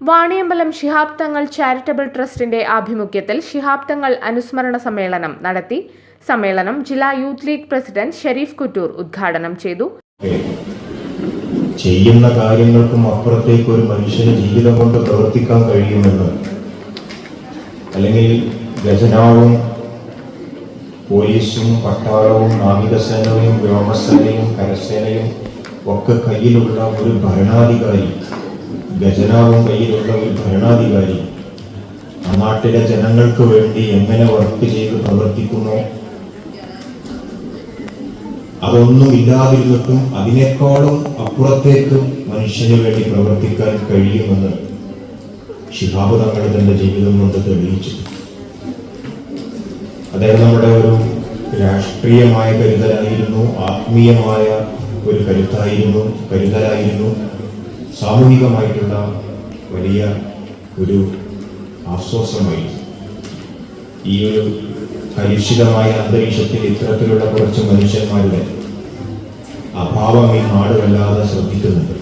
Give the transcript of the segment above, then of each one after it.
Vaniyambalam Shihab Thangal charitable ട്രസ്റ്റിന്റെ ആഭിമുഖ്യത്തിൽ ശിഹാബ് തങ്ങൾ അനുസ്മരണ സമ്മേളനം നടത്തി. സമ്മേളനം ജില്ലാ youth league president Sharif Kuttoor ഉദ്ഘാടനം ചെയ്തു. ചെയ്യുന്ന കാര്യങ്ങൾക്കും അപ്പുറത്തേക്ക് ഒരു മനുഷ്യന് ജീവിതം കൊണ്ട് പ്രവർത്തിക്കാൻ കഴിയുമെന്ന്. അല്ലെങ്കിൽ ഖജനാവും പോലീസും പട്ടാളവും നാവികസേനയും വ്യോമസേനയും കരസേനയും ഒക്കെ കയ്യിലുള്ള ഒരു ഭരണാധികാരി ഖജനാവും കയ്യിലുള്ള ഒരു ഭരണാധികാരി ആ നാട്ടിലെ ജനങ്ങൾക്ക് വേണ്ടി എങ്ങനെ വർക്ക് ചെയ്ത് പ്രവർത്തിക്കുന്നു? അതൊന്നും ഇല്ലാതിരുന്നിട്ടും അതിനേക്കാളും അപ്പുറത്തേക്ക് മനുഷ്യന് വേണ്ടി പ്രവർത്തിക്കാൻ കഴിയുമെന്ന് ശിഹാബ് തങ്ങൾ തന്റെ ജീവിതം കൊണ്ട് തെളിയിച്ചു അദ്ദേഹം നമ്മുടെ ഒരു രാഷ്ട്രീയമായ കരുതലായിരുന്നു ആത്മീയമായ ഒരു കരുത്തായിരുന്നു കരുതലായിരുന്നു. സാമൂഹികമായിട്ടുള്ള വലിയ ഒരു ആശ്വാസമായി ഈ ഒരു കലുഷിതമായ അന്തരീക്ഷത്തിൽ ഇത്തരത്തിലുള്ള കുറച്ച് മനുഷ്യന്മാരുടെ അഭാവം ഈ നാട് വല്ലാതെ ശ്രദ്ധിക്കുന്നുണ്ട്.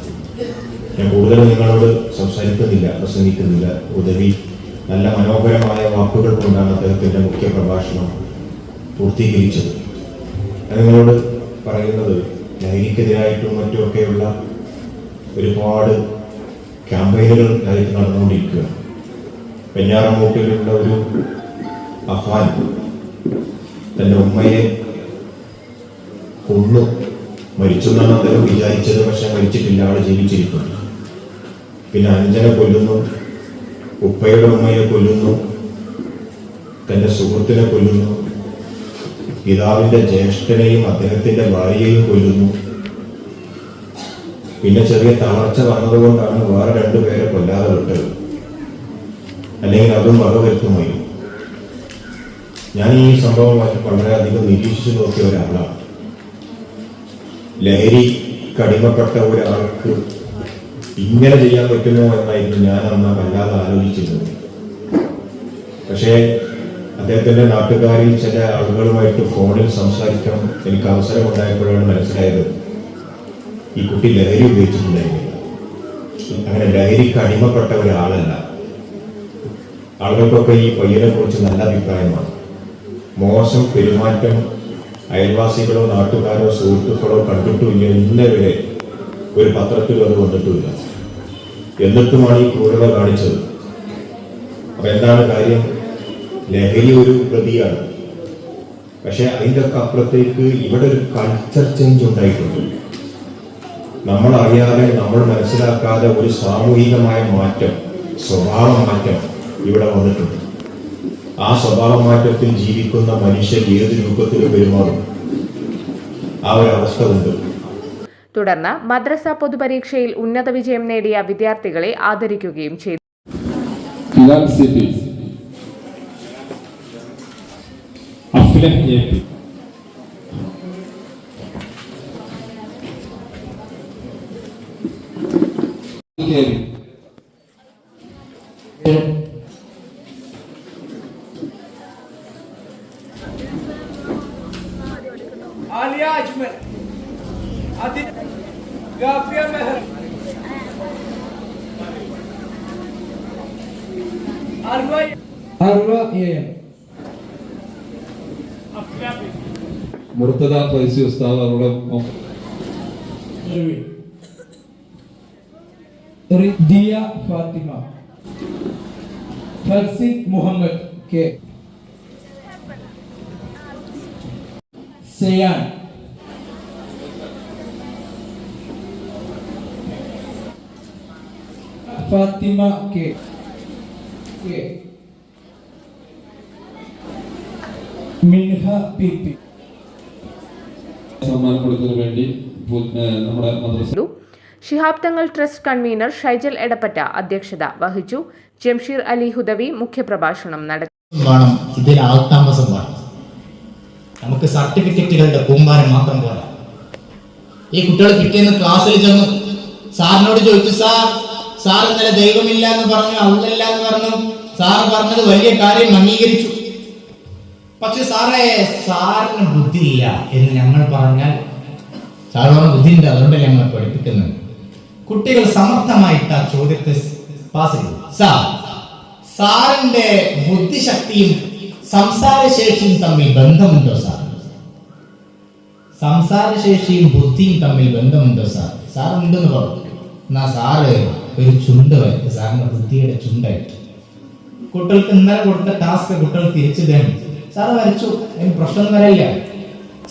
ഞാൻ കൂടുതൽ നിങ്ങളോട് സംസാരിക്കുന്നില്ല പ്രസംഗിക്കുന്നില്ല. ഉദവി നല്ല മനോഹരമായ വാക്കുകൾ കൊണ്ടാണ് അദ്ദേഹത്തിന്റെ മുഖ്യ പ്രഭാഷണം പൂർത്തീകരിച്ചത്. നിങ്ങളോട് പറയുന്നത് ലഹരിക്കെതിരായിട്ടും മറ്റുമൊക്കെയുള്ള ഒരുപാട് ക്യാമ്പയിനുകൾ രാജ്യത്ത് നടന്നുകൊണ്ടിരിക്കുക. വെഞ്ഞാറമൂട്ടിലുള്ള ഒരു അഫാൻ തന്റെ ഉമ്മയെ കൊന്നു. മരിച്ചു എന്നാണ് അദ്ദേഹം വിചാരിച്ചത് പക്ഷെ മരിച്ചിട്ടില്ല. ആൾ ജീവിച്ചിരിക്കുന്നു. പിന്നെ അഞ്ജനെ കൊല്ലുന്നു ഉപ്പയുടെ ഉമ്മയെ കൊല്ലുന്നു തന്റെ സുഹൃത്തിനെ കൊല്ലുന്നു പിതാവിന്റെ ജ്യേഷ്ഠനെയും അദ്ദേഹത്തിന്റെ ഭാര്യയെയും കൊല്ലുന്നു. പിന്നെ ചെറിയ തളർച്ച വന്നതുകൊണ്ടാണ് വേറെ രണ്ടുപേരെ കൊല്ലാതെ വിട്ടത്. അല്ലെങ്കിൽ അതും വകവരുത്തുമായി. ഞാൻ ഈ സംഭവം വളരെയധികം നിരീക്ഷിച്ചു നോക്കിയ ഒരാളാണ്. ലഹരി കടിമപ്പെട്ട ഒരാൾക്ക് ഇങ്ങനെ ചെയ്യാൻ പറ്റുമോ എന്നായിരുന്നു ഞാൻ അന്ന് വല്ലാതെ ആലോചിച്ചിരുന്നത്. പക്ഷേ അദ്ദേഹത്തിന്റെ നാട്ടുകാരിൽ ചില ആളുകളുമായിട്ട് ഫോണിൽ സംസാരിക്കാൻ എനിക്ക് അവസരം ഉണ്ടായപ്പോഴാണ് മനസ്സിലായത്. ഈ കുട്ടി ലഹരി ഉപയോഗിച്ചിട്ടുണ്ടായിരുന്നില്ല അങ്ങനെ ലഹരിക്ക് അടിമപ്പെട്ട ഒരാളല്ല. ആളുകൾക്കൊക്കെ ഈ പയ്യനെ കുറിച്ച് നല്ല അഭിപ്രായമാണ്. മോശം പെരുമാറ്റം അയൽവാസികളോ നാട്ടുകാരോ സുഹൃത്തുക്കളോ കണ്ടിട്ടുമില്ല ഇന്നവരെ. ഒരു പത്രത്തിൽ അത് വന്നിട്ടുമില്ല. എന്നിട്ടുമാണ് ഈ ക്രൂരത കാണിച്ചത്. അപ്പൊ എന്താണ് കാര്യം? ലഹരി ഒരു പ്രതിയാണ്. പക്ഷെ അതിന്റെ ഒക്കെ അപ്പുറത്തേക്ക് ഇവിടെ ഒരു കൾച്ചർ ചേഞ്ച് ഉണ്ടായിട്ടുണ്ട്. നമ്മൾ അറിയാതെ നമ്മൾ മനസ്സിലാക്കാതെ ഒരു സാമൂഹികമായ മാറ്റം സ്വഭാവ മാറ്റം ഇവിടെ വന്നിട്ടുണ്ട്. ആ സ്വഭാവ മാറ്റത്തിൽ ജീവിക്കുന്ന മനുഷ്യർ ഏത് രൂപത്തിൽ പെരുമാറും. ആ ഒരു അവസ്ഥ ഉണ്ട്. തുടർന്ന് മദ്രസ പൊതുപരീക്ഷയിൽ ഉന്നത വിജയം നേടിയ വിദ്യാർത്ഥികളെ ആദരിക്കുകയും ചെയ്തു. Aflah A P. होती है अभी आलिया अजमल गाफिया महर मुर्तदा फैसी उस्ताद Arun Diya Fathima. Farsin Muhammad K. Sayan. Fathima K. K. Minha P P. സമ്മാനം കൊടുക്കുന്നതിന് വേണ്ടി നമ്മുടെ മദ്രസ ശിഹാബ് തങ്ങൾ ട്രസ്റ്റ് കൺവീനർ ഷൈജൽ എടപ്പറ്റ അധ്യക്ഷത വഹിച്ചു. ജംഷീർ അലി ഹുദവി മുഖ്യപ്രഭാഷണം നടത്തി. നമുക്ക് സർട്ടിഫിക്കറ്റുകളുടെ കൂമ്പാരം മാത്രം പോരാ. ഈ കുട്ടികൾ പിറ്റേന്ന് ക്ലാസ്സിൽ ചെന്നു. സാറിനോട് ചോദിച്ചു സാർ സാർ ഇന്നലെ ദൈവമില്ല എന്ന് പറഞ്ഞു അല്ലല്ല എന്ന് പറഞ്ഞു. സാർ പറഞ്ഞത് വലിയ കാര്യം അംഗീകരിച്ചു. പക്ഷെ സാറേ സാറിന് ബുദ്ധിയില്ല എന്ന് ഞങ്ങൾ പറഞ്ഞാൽ പറഞ്ഞ ബുദ്ധിയുണ്ട് അതുകൊണ്ടല്ലേ ഞങ്ങൾ പഠിപ്പിക്കുന്നത്? കുട്ടികൾ സമർത്ഥമായിട്ട് ആ ചോദ്യത്തെ പാസ് ചെയ്തു സാർ സാറിന്റെ ബുദ്ധിശക്തിയും സംസാരശേഷിയും തമ്മിൽ ബന്ധമുണ്ടോ സാർ സംസാരശേഷിയും ബുദ്ധിയും തമ്മിൽ ബന്ധമുണ്ടോ സാർ സാർ ഉണ്ടെന്ന് പറഞ്ഞു. എന്നാ സാറ് ഒരു ചുണ്ട് വരയ്ക്ക് സാറിന്റെ ബുദ്ധിയുടെ ചുണ്ടായിട്ട്. കുട്ടികൾക്ക് ഇന്നലെ കൊടുത്ത ടാസ്ക് കുട്ടികൾ തിരിച്ചു തരും. സാറ് വരച്ചു അതിന് പ്രശ്നം വരയില്ല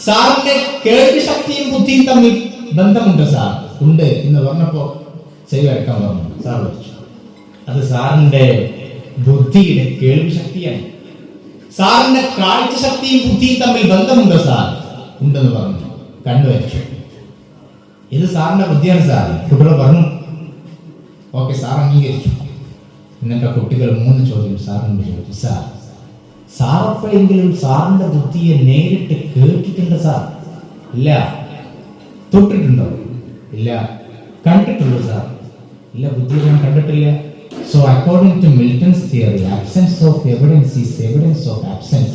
സാറിന്റെ കേൾവി ശക്തിയും ബുദ്ധിയും തമ്മിൽ ബന്ധമുണ്ടോ സാർ ഉണ്ട് എന്ന് പറഞ്ഞപ്പോ ചെവി എടുക്കാൻ പറഞ്ഞു. സാർ വരച്ചു അത് സാറിന്റെ ബുദ്ധിയുടെ കേൾവി ശക്തിയാണ്. സാറിന്റെ കാഴ്ച ശക്തിയും ബുദ്ധിയും തമ്മിൽ ബന്ധമുണ്ടോ സാർ? ഉണ്ടെന്ന് പറഞ്ഞു. കണ്ണു വരച്ചു ഇത് സാറിന്റെ ബുദ്ധിയാണ് സാർ. കുട്ടികൾ പറഞ്ഞു. ഓക്കെ സാർ അംഗീകരിച്ചു. എന്നിട്ട് കുട്ടികൾ മൂന്ന് ചോദ്യം സാറിനോട് ചോദിച്ചു. സാർ സാറപ്പോഴെങ്കിലും സാറിന്റെ ബുദ്ധിയെ നേരിട്ട് കേട്ടിട്ടുണ്ട് സാർ? ഇല്ല. തൊട്ടിട്ടുണ്ടോ? ഇല്ല. കണ്ടിട്ടുള്ളൂ സാർ. ഇല്ല ബുദ്ധി കണ്ടിട്ടില്ല. So according to Milton's theory absence of evidence is evidence of absence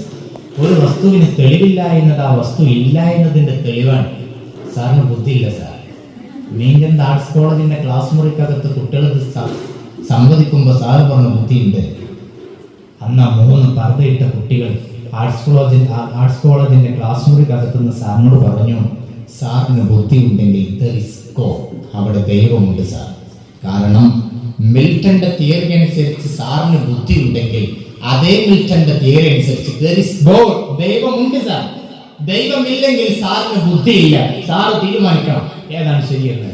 ഒരു വസ്തുവിന് തെളിവില്ല എന്നത് ആ വസ്തു ഇല്ല എന്നതിന്റെ തെളിവാണ്. സാറിന് ബുദ്ധിയില്ല സാർ. നീങ്കന്ത ആർട്സ് കോളേജിന്റെ ക്ലാസ് മുറിക്കകത്ത് കുട്ടികൾ സംവദിക്കുമ്പോൾ സാറ് പറഞ്ഞ ബുദ്ധിയുണ്ട്. അന്ന് ആ മൂന്ന് പർദ്ദയിട്ട കുട്ടികൾ ആർട്സ് കോളേജിന്റെ ആർട്സ് കോളേജിന്റെ ക്ലാസ് മുറിക്കകത്തുനിന്ന് സാറിനോട് പറഞ്ഞു. സാറിന് ബുദ്ധിയുണ്ടെങ്കിൽ God. അവിടെ ദൈവമുണ്ട് സാർ കാരണം മിൽട്ടന്റെ തിയറി അനുസരിച്ച് സാറിന് ബുദ്ധി ഉണ്ടെങ്കിൽ അതേ മിൽട്ടന്റെ തിയറി അനുസരിച്ച്. ദൈവമുണ്ട് സാർ ദൈവമില്ലെങ്കിൽ സാറിന് ബുദ്ധിയില്ല സാറ് തീരുമാനിക്കണം ഏതാണ് ശരിയെന്ന്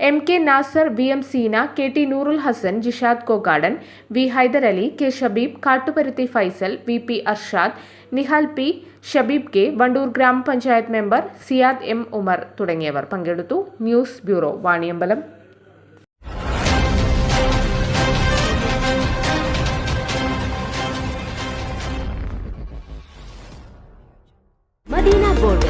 M K Nasar V M Seena K T Noorul Hasan Jishad Kokkadan V Haidar Ali K Shabeeb Kattuparuthi Faisal V P Arshad Nihal P Shabeeb K Wandoor ഗ്രാമപഞ്ചായത്ത് മെമ്പർ സിയാദ് എം ഉമർ തുടങ്ങിയവർ പങ്കെടുത്തു news bureau Vaniyambalam Medina ഗോൾഡൽസ്